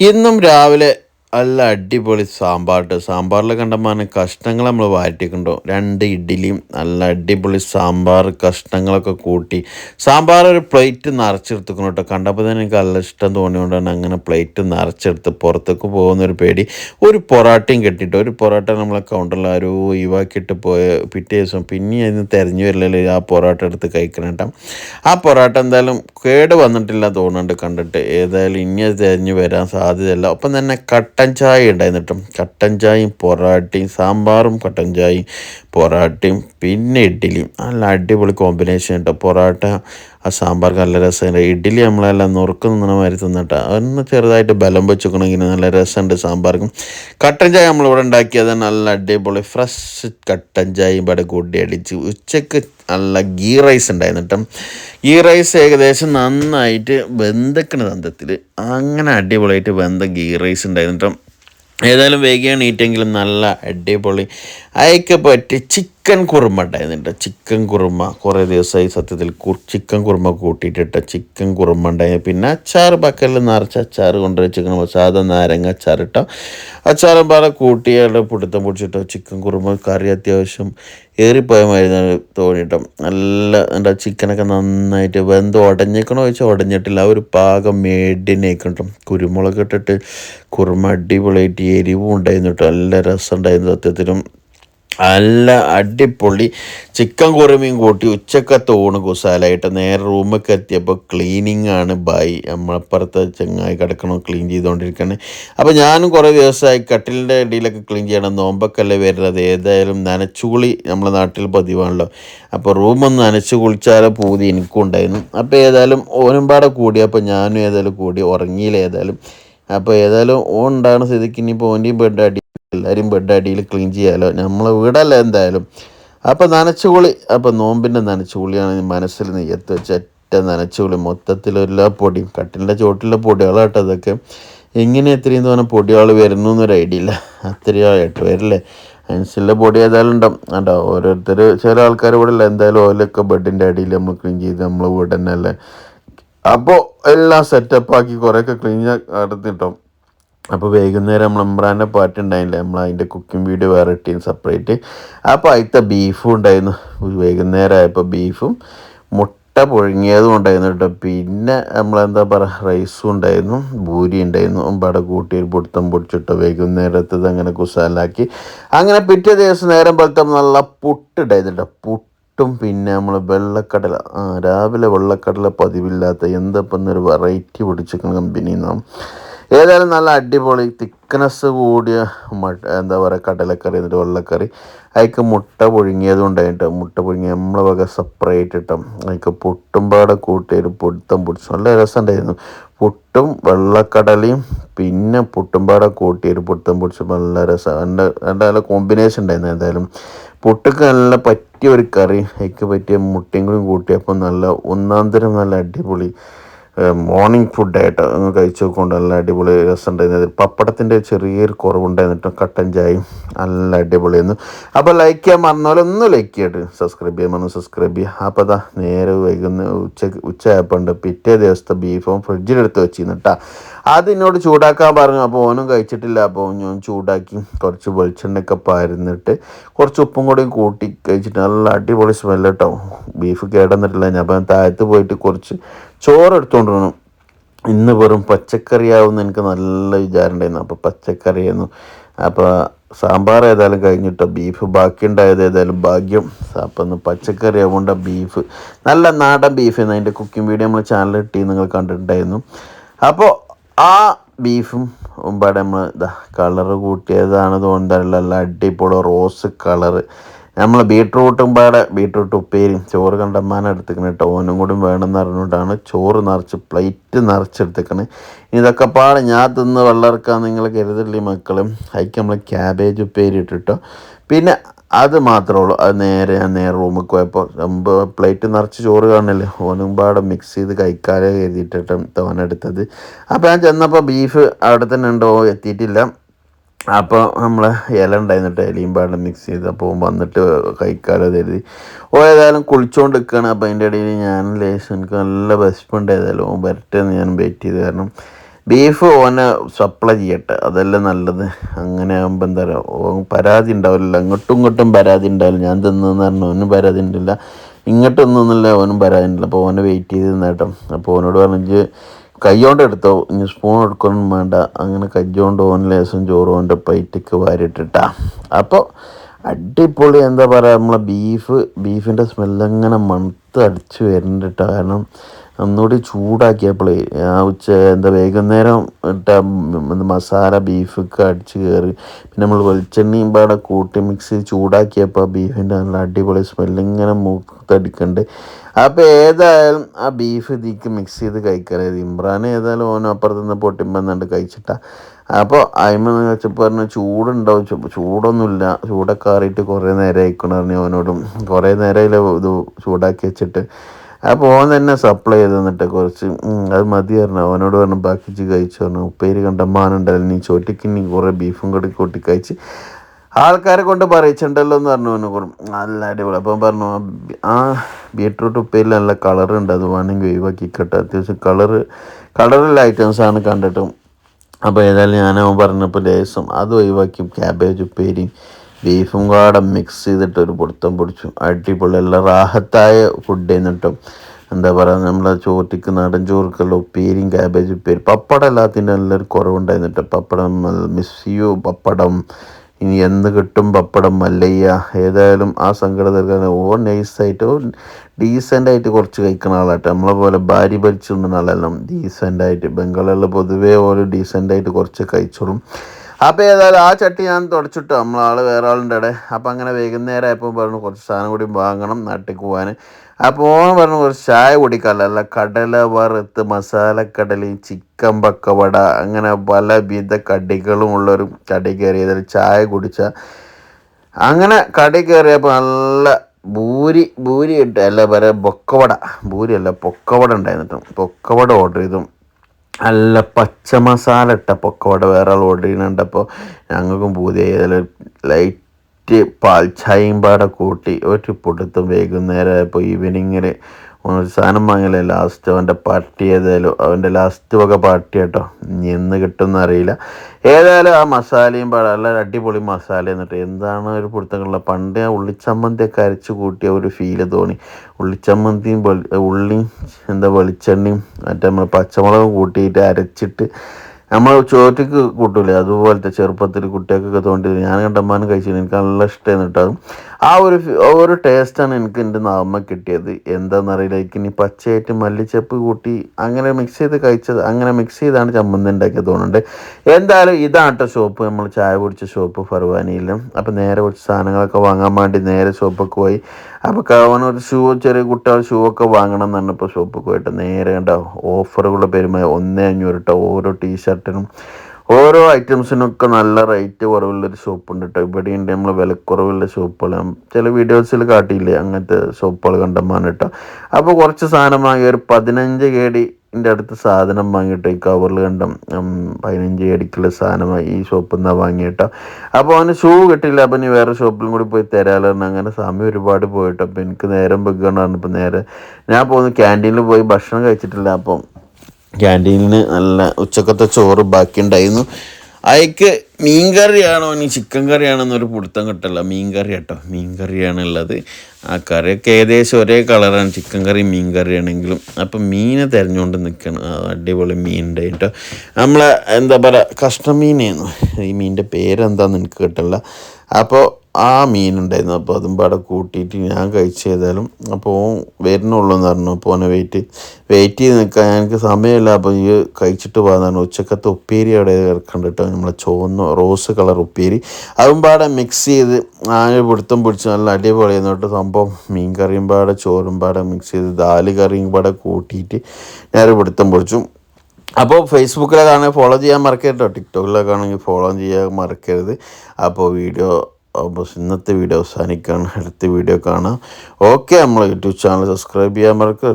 ഇന്നും രാവിലെ നല്ല അടിപൊളി സാമ്പാർ സാമ്പാറിൽ കണ്ടമാന കഷ്ണങ്ങൾ നമ്മൾ വാറ്റിക്കുണ്ടോ രണ്ട് ഇഡ്ഡലിയും നല്ല അടിപൊളി സാമ്പാർ കഷ്ണങ്ങളൊക്കെ കൂട്ടി. സാമ്പാർ ഒരു പ്ലേറ്റ് നിറച്ചെടുത്തുക്കണം കേട്ടോ കണ്ടപ്പോൾ തന്നെ എനിക്ക് നല്ല ഇഷ്ടം തോന്നിയോണ്ടാണ് അങ്ങനെ പ്ലേറ്റ് നിറച്ചെടുത്ത് പുറത്തേക്ക് പോകുന്ന ഒരു പേടി. ഒരു പൊറാട്ടയും കെട്ടിയിട്ട് ഒരു പൊറാട്ട നമ്മളെ കൗണ്ടറിൽ ആരോ ഒഴിവാക്കിയിട്ട് പോയ പിറ്റേ ദിവസം പിന്നെ അതിന് തിരഞ്ഞു വരില്ലല്ലോ ആ പൊറാട്ട എടുത്ത് കഴിക്കണം കേട്ടോ ആ പൊറാട്ട എന്തായാലും കേട് വന്നിട്ടില്ല തോന്നുന്നുണ്ട് കണ്ടിട്ട്. ഏതായാലും ഇനി അത് തിരഞ്ഞു വരാൻ സാധ്യതയല്ല. ഒപ്പം തന്നെ കട്ടൻ ചായ ഉണ്ടായിരുന്നു കേട്ടോ കട്ടൻ ചായയും പൊറാട്ടയും സാമ്പാറും കട്ടൻ ചായയും പൊറാട്ടയും പിന്നെ ഇഡ്ഡലിയും. നല്ല അടിപൊളി കോമ്പിനേഷൻ കേട്ടോ പൊറാട്ട ആ സാമ്പാർക്ക് നല്ല രസമുണ്ട് ഇഡ്ഡലി നമ്മളെല്ലാം നുറുക്ക് നിന്ന മാതിരി തിന്നിട്ട്. ഒന്ന് ചെറുതായിട്ട് ബലം വെച്ചുക്കണമെങ്കിൽ നല്ല രസമുണ്ട് സാമ്പാർക്കും. കട്ടൻ ചായ നമ്മളിവിടെ ഉണ്ടാക്കിയത് നല്ല അടിപൊളി ഫ്രഷ് കട്ടൻ ചായയും ഇവിടെ കൂട്ടി അടിച്ച് ഉച്ചയ്ക്ക് നല്ല ഗീ റൈസ് ഉണ്ടായിരുന്നു ഗീ റൈസ് ഏകദേശം നന്നായിട്ട് വെന്തക്കണ തന്തത്തിൽ അങ്ങനെ അടിപൊളിയായിട്ട് വെന്ത ഗീ റൈസ് ഉണ്ടായിരുന്നു ഏതായാലും വേഗിയാണ് ഈറ്റെങ്കിലും നല്ല അടിപൊളി. അയക്ക് പറ്റി ചിക്കൻ കുറുമ ഉണ്ടായിരുന്നുണ്ട് ചിക്കൻ കുറുമ കുറേ ദിവസമായി സത്യത്തിൽ ചിക്കൻ കുറുമ കൂട്ടിയിട്ടിട്ട് ചിക്കൻ കുറുമ ഉണ്ടായി പിന്നെ അച്ചാർ ബക്കലിൽ നിറച്ച് അച്ചാർ ചിക്കൻ സാധാ നാരങ്ങ അച്ചാർ ഇട്ടോ? അച്ചാറും പാടെ കൂട്ടിയാൽ പിടുത്തം പിടിച്ചിട്ടോ? ചിക്കൻ കുറുമ കറി അത്യാവശ്യം ഏറിപ്പോയ മാതിരി തോന്നിട്ടോ നല്ല എന്താ ചിക്കനൊക്കെ നന്നായിട്ട് വെന്ത് ഉടഞ്ഞേക്കണോ ചോദിച്ചാൽ ഉടഞ്ഞിട്ടില്ല. ആ ഒരു പാകം മേടിനേക്കിട്ടും കുരുമുളക് ഇട്ടിട്ട് കുറുമ അടിപൊളിയായിട്ട് എരിവും ഉണ്ടായിരുന്നു കേട്ടോ നല്ല രസം ഉണ്ടായിരുന്നു സത്യത്തിലും. നല്ല അടിപൊളി ചിക്കൻ കുറുമയും കൂട്ടി ഉച്ചക്കത്തെ ഊണ് കുസാലായിട്ട് നേരെ റൂമൊക്കെ എത്തിയപ്പോൾ ക്ലീനിങ് ആണ് ബൈ നമ്മളപ്പുറത്തെ ചങ്ങായി കിടക്കണോ ക്ലീൻ ചെയ്തുകൊണ്ടിരിക്കണേ അപ്പോൾ ഞാനും കുറേ ദിവസമായി കട്ടിലിന്റെ ഇടയിലൊക്കെ ക്ലീൻ ചെയ്യണം. നോമ്പൊക്കെ അല്ലേ വരുന്നത്. ഏതായാലും നനച്ചുകുളി നമ്മളെ നാട്ടിൽ പതിവാണല്ലോ. അപ്പോൾ റൂമൊന്ന് നനച്ച് കുളിച്ചാലോ പൂതി എനിക്കും ഉണ്ടായിരുന്നു അപ്പോൾ ഏതായാലും ഓനും പാടെ കൂടിയപ്പോൾ ഞാനും ഏതായാലും കൂടി. ഉറങ്ങിയില്ല ഏതായാലും. അപ്പോൾ ഏതായാലും ഓൺ ഉണ്ടാകുന്ന സ്ഥിതിക്ക് ഇനിയിപ്പോൾ ഓന്റെയും ബെഡ് അടി എല്ലാവരും ബെഡ് അടിയിൽ ക്ലീൻ ചെയ്യാമല്ലോ നമ്മളെ വീടല്ല എന്തായാലും? അപ്പോൾ നനച്ചുകുളി അപ്പോൾ നോമ്പിന്റെ നനച്ചുകുളിയാണ് മനസ്സിൽ നെയ്യത്ത് വെച്ച ഒറ്റ നനച്ചുകുളി. മൊത്തത്തിൽ എല്ലാ പൊടിയും കട്ടിലിന്റെ ചോട്ടിലെ പൊടികളാട്ടോ അതൊക്കെ എങ്ങനെ എത്രയും തോന്നെ പൊടികൾ വരുന്നു എന്നൊരു ഐഡിയ ഇല്ല. അത്രയായിട്ട് വരില്ലേ അതിനനുസരിച്ചുള്ള പൊടി ഏതായാലും ഉണ്ടാവും. കേട്ടോ ഓരോരുത്തർ ചില ആൾക്കാർ ഇവിടെ ഇല്ല? എന്തായാലും ഓലൊക്കെ ബെഡിന്റെ അടിയിൽ നമ്മൾ ക്ലീൻ ചെയ്ത് നമ്മൾ വീട് തന്നെ അല്ലേ അപ്പോൾ എല്ലാം സെറ്റപ്പാക്കി കുറേയൊക്കെ ക്ലീൻ നടത്തിട്ടോ അപ്പോൾ വൈകുന്നേരം നമ്മൾ ഇമ്രാന്റെ പാട്ട് ഉണ്ടായില്ലേ? നമ്മൾ അതിന്റെ കുക്കിംഗ് വീഡിയോ വേറെ ഇട്ടീന് സെപ്പറേറ്റ് അപ്പോൾ അതിലത്തെ ബീഫും ഉണ്ടായിരുന്നു. വൈകുന്നേരം ആയപ്പോൾ ബീഫും മുട്ട പുഴുങ്ങിയതും ഉണ്ടായിരുന്നു കേട്ടോ. പിന്നെ നമ്മളെന്താ പറയുക റൈസും ഉണ്ടായിരുന്നു ഭൂരി ഉണ്ടായിരുന്നു. അമ്പാടെ കൂട്ടി പൊടുത്തം പൊടിച്ചിട്ടോ വൈകുന്നേരത്തത് അങ്ങനെ കുസാലാക്കി. അങ്ങനെ പിറ്റേ ദിവസം നേരം പോലത്തെ നല്ല പുട്ടുണ്ടായിരുന്നു കേട്ടോ. പുട്ടും പിന്നെ നമ്മൾ വെള്ളക്കടല രാവിലെ വെള്ളക്കടല പതിവില്ലാത്ത എന്തപ്പം ഒരു വെറൈറ്റി പിടിച്ചിരിക്കുന്ന കമ്പനിയിൽ നിന്നാണ് ഏതായാലും നല്ല അടിപൊളി തിക്നെസ് കൂടിയ എന്താ പറയുക കടലക്കറി എന്നിട്ട് വെള്ളക്കറി. അതിക്ക് മുട്ട പുഴുങ്ങിയതും ഉണ്ടായിട്ട്. മുട്ട പുഴുങ്ങി നമ്മളെ വക സെപ്പറേറ്റ് ഇട്ടും. അതിക്ക് പുട്ടുംപാടെ കൂട്ടിയൊരു പൊടുത്തം പൊടിച്ചു. നല്ല രസമുണ്ടായിരുന്നു. പുട്ടും വെള്ളക്കടലയും പിന്നെ പുട്ടുംപാടെ കൂട്ടിയൊരു പൊടുത്തം പൊടിച്ചു. നല്ല രസം. എന്റെ എന്റെ നല്ല കോമ്പിനേഷൻ ഉണ്ടായിരുന്നു എന്തായാലും പുട്ടുക്ക് നല്ല പറ്റിയ ഒരു കറി. അതിക്ക് പറ്റിയ മുട്ടയും കൂടി കൂട്ടിയപ്പോൾ നല്ല ഒന്നാം തരം നല്ല അടിപൊളി മോർണിംഗ് ഫുഡായിട്ട് കഴിച്ചു നോക്കൊണ്ട് നല്ല അടിപൊളി രസമുണ്ടായിരുന്നു പപ്പടത്തിന്റെ ചെറിയൊരു കുറവുണ്ടായിരുന്നു കട്ടൻ ചായയും നല്ല അടിപൊളിയായിരുന്നു. അപ്പോൾ ലൈക്ക് ചെയ്യാൻ മറന്നപോലെ ഒന്ന് ലൈക്ക് ചെയ്യട്ടെ. സബ്സ്ക്രൈബ് ചെയ്യാൻ മറന്നു സബ്സ്ക്രൈബ് ചെയ്യുക അപ്പോൾ അതാ നേരെ വൈകുന്ന ഉച്ച ഉച്ചയായപ്പോൾ പിറ്റേ ദിവസത്തെ ബീഫും ഫ്രിഡ്ജിലെടുത്ത് വെച്ചിരുന്നു കേട്ടോ എന്നോട് ചൂടാക്കാൻ പറഞ്ഞു. അപ്പോൾ ഓനും കഴിച്ചിട്ടില്ല. അപ്പോൾ ഞാൻ ചൂടാക്കി കുറച്ച് വെളിച്ചെണ്ണയൊക്കെ പാരുന്നിട്ട് കുറച്ച് ഉപ്പും കൂടി കൂട്ടി കഴിച്ചിട്ട് നല്ല അടിപൊളി സ്മെല്ല് കേട്ടോ ബീഫ് കേടന്നിട്ടില്ല. ഞാൻ അപ്പം താഴത്ത് പോയിട്ട് കുറച്ച് ചോറ് എടുത്തുകൊണ്ട് വരണം ഇന്ന് വെറും പച്ചക്കറിയാവുമെന്ന് എനിക്ക് നല്ല വിചാരം ഉണ്ടായിരുന്നു അപ്പോൾ പച്ചക്കറിയായിരുന്നു അപ്പോൾ സാമ്പാർ ഏതായാലും കഴിഞ്ഞിട്ടോ ബീഫ് ബാക്കി ഉണ്ടായത് ഏതായാലും ഭാഗ്യം. അപ്പം ഒന്ന് പച്ചക്കറി ആവുകൊണ്ട് ബീഫ് നല്ല നാടൻ ബീഫ് അതിന്റെ കുക്കിംഗ് വീഡിയോ നമ്മൾ ചാനലിൽ ഇട്ടി നിങ്ങൾ കണ്ടിട്ടുണ്ടായിരുന്നു. അപ്പോൾ ആ ബീഫും ഇവിടെ നമ്മൾ ഇതാ കളറ് കൂട്ടിയതാണ്. തോന്നുന്നില്ല നല്ല അടിപൊളി റോസ് കളറ് നമ്മൾ ബീട്രൂട്ടും പാടെ ബീട്രൂട്ട് ഉപ്പേരിയും ചോറ് കണ്ടമാനം എടുത്തിക്കണ കേട്ടോ ഓനും കൂടി വേണമെന്ന് അറിഞ്ഞുകൊണ്ടാണ് ചോറ് നിറച്ച് പ്ലേറ്റ് നിറച്ചെടുത്തേക്കണേ. ഇതൊക്കെ പാടെ ഞാൻ തിന്ന് വെള്ളമിറക്കാൻ നിങ്ങൾ കരുതില്ലേ മക്കളും? അതിക്ക് നമ്മൾ ക്യാബേജ് ഉപ്പേരി ഇട്ടിട്ടോ. പിന്നെ അത് മാത്രമേ ഉള്ളൂ. അത് നേരെ ഞാൻ നേരെ റൂമിൽ പോയപ്പോൾ പ്ലേറ്റ് നിറച്ച് ചോറ് കാണില്ലേ ഓനും പാടെ മിക്സ് ചെയ്ത് കഴിക്കാതെ കരുതിയിട്ടിട്ട് തോനെടുത്തത് അപ്പോൾ ഞാൻ ചെന്നപ്പോൾ ബീഫ് അവിടെ തന്നെ ഉണ്ടോ എത്തിയിട്ടില്ല. അപ്പോൾ നമ്മൾ ഇല ഉണ്ടായിരുന്നിട്ട് ഇലയും പാടും മിക്സ് ചെയ്ത് അപ്പോൾ വന്നിട്ട് കഴിക്കാലോ കരുതി. ഓ ഏതായാലും കുളിച്ചുകൊണ്ട് നിൽക്കുകയാണ് അപ്പോൾ അതിന്റെ ഇടയിൽ ഞാൻ ലേശം എനിക്ക് നല്ല വിശപ്പുണ്ട്. ഏതായാലും ഓൻ വരട്ടെ എന്ന് ഞാൻ വെയിറ്റ് ചെയ്ത്. കാരണം ബീഫ് ഓനെ സപ്ലൈ ചെയ്യട്ടെ അതല്ലേ നല്ലത്? അങ്ങനെ ആകുമ്പോൾ എന്താ പറയുക പരാതി ഉണ്ടാവില്ല അങ്ങോട്ടും ഇങ്ങോട്ടും പരാതി ഉണ്ടാവില്ല. ഞാൻ തിന്നെന്ന് പറഞ്ഞു ഓനും പരാതി ഉണ്ടില്ല. ഇങ്ങോട്ടൊന്നുമില്ല ഓനും പരാതി ഉണ്ടില്ല. അപ്പോൾ ഓനെ വെയിറ്റ് ചെയ്ത് നേട്ടം അപ്പോൾ ഓനോട് പറഞ്ഞു കൈകൊണ്ട് എടുത്തോ. ഇനി സ്പൂൺ എടുക്കൊന്നും വേണ്ട. അങ്ങനെ കജ്ജോണ്ട് ഓൻ ലേസം ചോറ് ഓന്റെ പൈറ്റക്ക് വാരിട്ടിട്ടാ അപ്പോൾ അടിപൊളി എന്താ പറയുക നമ്മളെ ബീഫ് ബീഫിന്റെ സ്മെല്ലങ്ങനെ മണത്ത് അടിച്ച് വരുന്നുണ്ട്. കാരണം ഒന്നുകൂടി ചൂടാക്കിയപ്പോൾ ആ ഉച്ച എന്താ വൈകുന്നേരം ഇട്ട മസാല ബീഫൊക്കെ അടിച്ച് കയറി പിന്നെ നമ്മൾ വെളിച്ചെണ്ണയും പാടെ കൂട്ടി മിക്സ് ചൂടാക്കിയപ്പോൾ ബീഫിന്റെ നല്ല അടിപൊളി സ്മെല്ല് ഇങ്ങനെ മൂത്തടിക്കുന്നുണ്ട് അപ്പോൾ ഏതായാലും ആ ബീഫ് ഇതിക്ക് മിക്സ് ചെയ്ത് കഴിക്കരുത് ഇമ്രാൻ ഏതായാലും ഓനും അപ്പുറത്ത് നിന്ന് പൊട്ടിമ്പന്നുണ്ട് കഴിച്ചിട്ടാ. അപ്പോൾ അയിമ വെച്ചപ്പോൾ പറഞ്ഞു ചൂടുണ്ടാവും. ചൂടൊന്നുമില്ല. ചൂടൊക്കെ ആറിയിട്ട് കുറേ നേരം പറഞ്ഞു. അവനോടും കുറേ നേരമായില്ല ഇത് ചൂടാക്കി വെച്ചിട്ട് അപ്പോൾ ഓൻ തന്നെ സപ്ലൈ ചെയ്ത് തന്നിട്ട് കുറച്ച് അത് മതി പറഞ്ഞു. അവനോട് പറഞ്ഞു ബാക്കി കഴിച്ചു പറഞ്ഞു. ഉപ്പേരി കണ്ടമാനുണ്ടല്ലോ നീ ചോട്ടിക്ക് നീ കുറേ ബീഫും കൂടി കൂട്ടി കഴിച്ച് ആൾക്കാരെ കൊണ്ട് പറയിച്ചിട്ടുണ്ടല്ലോ എന്ന് പറഞ്ഞു അവനെ കുറേ. നല്ല അടിപൊളി. അപ്പം പറഞ്ഞു ആ ബീട്രൂട്ട് ഉപ്പേരിൽ നല്ല കളറുണ്ട് അത് വേണമെങ്കിൽ ഒഴിവാക്കിക്കട്ടെ. അത്യാവശ്യം കളറ് കളറുള്ള ഐറ്റംസാണ് കണ്ടിട്ടും. അപ്പോൾ ഏതായാലും ഞാൻ പറഞ്ഞപ്പോൾ ലേസം അത് ഒഴിവാക്കി. ക്യാബേജ് ഉപ്പേരിയും ബീഫും കൂടെ മിക്സ് ചെയ്തിട്ട് ഒരു പൊടുത്തം പൊടിച്ചു. അടിപൊളി എല്ലാം റാഹത്തായ ഫുഡ് എന്നിട്ടും എന്താ പറയുക നമ്മളെ ചോറ്റിക്ക് നാടൻ ചോറുക്കുള്ള ഉപ്പേരിയും ക്യാബേജ് ഉപ്പേരി പപ്പടം എല്ലാത്തിന്റെ നല്ലൊരു കുറവുണ്ടായിരുന്നിട്ട് പപ്പടം മിസ് യു പപ്പടം. ഇനി എന്ത് കിട്ടും പപ്പടം മല്ലയ്യ. ഏതായാലും ആ സങ്കടത്തിൽ ഓ നൈസായിട്ട് ഓ ഡീസന്റായിട്ട് കുറച്ച് കഴിക്കുന്ന ആളാട്ടെ നമ്മളെ പോലെ ഭാര്യ ഭരിച്ചു തിന്നുന്ന ആളെല്ലാം ഡീസന്റായിട്ട് ബംഗാളിൽ പൊതുവേ ഓരോ ഡീസന്റായിട്ട് കുറച്ച് കഴിച്ചോളും. അപ്പോൾ ഏതായാലും ആ ചട്ടി ഞാൻ തുടച്ചിട്ടു. നമ്മളാൾ വേറെ ആളുണ്ട് അവിടെ. അപ്പോൾ അങ്ങനെ വൈകുന്നേരം ആയപ്പോൾ പറഞ്ഞു കുറച്ച് സാധനം കൂടി വാങ്ങണം നാട്ടിൽ പോകാൻ അപ്പോൾ ഓണം പറഞ്ഞു കുറച്ച് ചായ കുടിക്കാമല്ല കടല വറുത്ത് മസാലക്കടലയും ചിക്കൻ പക്കവട അങ്ങനെ പലവിധ കടികളും ഉള്ളൊരു കടി കയറിയതിൽ ചായ കുടിച്ച. അങ്ങനെ കടി കയറിയപ്പോൾ നല്ല ഭൂരി ഭൂരി ഇട്ട് അല്ല പറയാ പൊക്കവട. ഭൂരി അല്ല പൊക്കവട ഉണ്ടായിരുന്നു പൊക്കവട ഓർഡർ ചെയ്തു. നല്ല പച്ച മസാല ഇട്ട അവിടെ വേറെ ആൾ ഓർഡർ ചെയ്യുന്നുണ്ടപ്പോൾ ഞങ്ങൾക്കും പുതിയ ലൈറ്റ് പാൽ ചായയും പാടെ കൂട്ടി ഒരു പൊടുത്തും വൈകുന്നേരം ആയപ്പോൾ ഈവനിങ്ങിൽ ഒരു സാധനം വാങ്ങലേ ലാസ്റ്റ് അവന്റെ പാർട്ടി ഏതായാലും അവന്റെ ലാസ്റ്റ് വക പാർട്ടി കേട്ടോ ഇനി എന്ന് കിട്ടുമെന്ന് അറിയില്ല. ഏതായാലും ആ മസാലയും നല്ല അടിപൊളി മസാല എന്നിട്ട് എന്താണ് ഒരു പൊടുത്തങ്ങളുള്ള പണ്ട് ആ ഉള്ളിച്ചമ്മന്തിയൊക്കെ അരച്ച് കൂട്ടിയ ഒരു ഫീൽ തോന്നി. ഉള്ളിച്ചമ്മന്തിയും ഉള്ളിയും എന്താ വെളിച്ചെണ്ണയും മറ്റേ നമ്മൾ പച്ചമുളകും കൂട്ടിയിട്ട് അരച്ചിട്ട് നമ്മൾ ചോറ്റക്ക് കൂട്ടൂലേ? അതുപോലത്തെ ചെറുപ്പത്തിൽ കുട്ടികൾക്കൊക്കെ തോണ്ടി ഞാൻ കണ്ടമാനം കഴിച്ചിരുന്നു. എനിക്ക് നല്ല ഇഷ്ടമായിരുന്നു കേട്ടോ. ആ ഒരു ഒരു ടേസ്റ്റാണ് എനിക്ക് എന്റെ നാമ കിട്ടിയത്. എന്താണെന്നറിയില്ല എനിക്ക് ഇനി പച്ചയായിട്ട് മല്ലിച്ചപ്പ് കൂട്ടി അങ്ങനെ മിക്സ് ചെയ്ത് കഴിച്ചത് അങ്ങനെ മിക്സ് ചെയ്താണ് ചമ്മന്തി ഉണ്ടാക്കിയത് തോന്നുന്നുണ്ട്. എന്തായാലും ഇതാട്ടോ ഷോപ്പ് നമ്മൾ ചായ കുടിച്ച ഷോപ്പ് ഫർവാനിയിലും. അപ്പോൾ നേരെ കുറച്ച് സാധനങ്ങളൊക്കെ വാങ്ങാൻ വേണ്ടി നേരെ ഷോപ്പൊക്കെ പോയി. അപ്പോൾ കവൻ ഒരു ഷൂ ചെറിയ കുട്ടികൾ ഷൂ ഒക്കെ വാങ്ങണം എന്നാണ് ഇപ്പോൾ ഷോപ്പൊക്കെ പോയിട്ട്. നേരെ കണ്ടോ ഓഫറുകളുടെ പെരുമ ഒന്നേ അഞ്ഞൂറ് കേട്ടോ ഓരോ ടീഷർട്ടിനും ഓരോ ഐറ്റംസിനൊക്കെ നല്ല റേറ്റ് കുറവുള്ളൊരു ഷോപ്പുണ്ട് കേട്ടോ ഇവിടെയുണ്ട് നമ്മൾ വിലക്കുറവുള്ള ഷോപ്പുകൾ ചില വീഡിയോസിൽ കാട്ടിയില്ലേ അങ്ങനത്തെ ഷോപ്പുകൾ കണ്ടമാണ് കേട്ടോ അപ്പോൾ കുറച്ച് സാധനം വാങ്ങി ഒരു പതിനഞ്ച് എന്റെ അടുത്ത് സാധനം വാങ്ങിയിട്ട് ഈ കവറിൽ കണ്ട പതിനഞ്ച് കേടിക്കുള്ള സാധനമായി ഈ ഷോപ്പിൽ നിന്നാണ് വാങ്ങിയിട്ടോ. അപ്പോൾ അവന് ഷൂ കിട്ടിയില്ല അപ്പം ഇനി വേറെ ഷോപ്പിലും കൂടി പോയി എന്ന് അങ്ങനെ സമയം ഒരുപാട് പോയിട്ടോ അപ്പോൾ എനിക്ക് നേരം വെക്കുകയാണ് ഇപ്പം നേരെ ഞാൻ പോകുന്നു ക്യാന്റീനിൽ പോയി ഭക്ഷണം കഴിച്ചിട്ടില്ല അപ്പം ക്യാന്റീനിൽ നല്ല ഉച്ചക്കത്തെ ചോറ് ബാക്കിയുണ്ടായിരുന്നു. അയക്ക് മീൻ കറിയാണോ? ഇനി ചിക്കൻ കറിയാണോ എന്നൊരു പിടുത്തം കിട്ടല്ല. മീൻ കറി കേട്ടോ മീൻ കറിയാണ് ഉള്ളത്. ആ കറിയൊക്കെ ഏകദേശം ഒരേ കളറാണ്. ചിക്കൻ കറി മീൻ കറിയാണെങ്കിലും അപ്പം മീനെ തിരഞ്ഞുകൊണ്ട് നിൽക്കണം അടിപൊളി മീൻ ഉണ്ടായി കേട്ടോ. നമ്മളെ എന്താ പറയുക കഷ്ണമീനായിരുന്നു. ഈ മീനിന്റെ പേരെന്താന്ന് എനിക്ക് കിട്ടില്ല. അപ്പോൾ ആ മീനുണ്ടായിരുന്നു. അപ്പോൾ അതും പാടെ കൂട്ടിയിട്ട് ഞാൻ കഴിച്ച് ചെയ്താലും അപ്പോൾ ഓൻ വരുന്നുള്ളൂ എന്ന് പറഞ്ഞു. അപ്പോൾ ഓനെ വെയിറ്റ് വെയിറ്റ് ചെയ്ത് നിൽക്കാൻ എനിക്ക് സമയമില്ല. അപ്പോൾ ഈ കഴിച്ചിട്ട് പോകാന്നാണ് ഉച്ചക്കത്തെ ഉപ്പേരി അവിടെ ഇറക്കണ്ട കേട്ടോ നമ്മളെ ചുവന്ന റോസ് കളർ ഉപ്പേരി. അതും പാടെ മിക്സ് ചെയ്ത് ആ പിടുത്തം പിടിച്ച് നല്ല അടിപൊളി എന്നിട്ട് സംഭവം. മീൻ കറിയും പാടെ ചോറും പാടെ മിക്സ് ചെയ്ത് ദാൽ കറിയും പാടെ കൂട്ടിയിട്ട് ഞാൻ പിടുത്തം പിടിച്ചു. അപ്പോൾ ഫേസ്ബുക്കിലൊക്കെ ആണെങ്കിൽ ഫോളോ ചെയ്യാൻ മറക്കരുത് കേട്ടോ ടിക്ടോക്കിലൊക്കെ ആണെങ്കിൽ ഫോളോ ചെയ്യാൻ മറക്കരുത്. അപ്പോൾ വീഡിയോ അപ്പോൾ ഇന്നത്തെ വീഡിയോ അവസാനിക്കുകയാണ്. അടുത്ത വീഡിയോ കാണാം. ഓക്കെ നമ്മൾ യൂട്യൂബ് ചാനൽ സബ്സ്ക്രൈബ് ചെയ്യാൻ മറക്കുക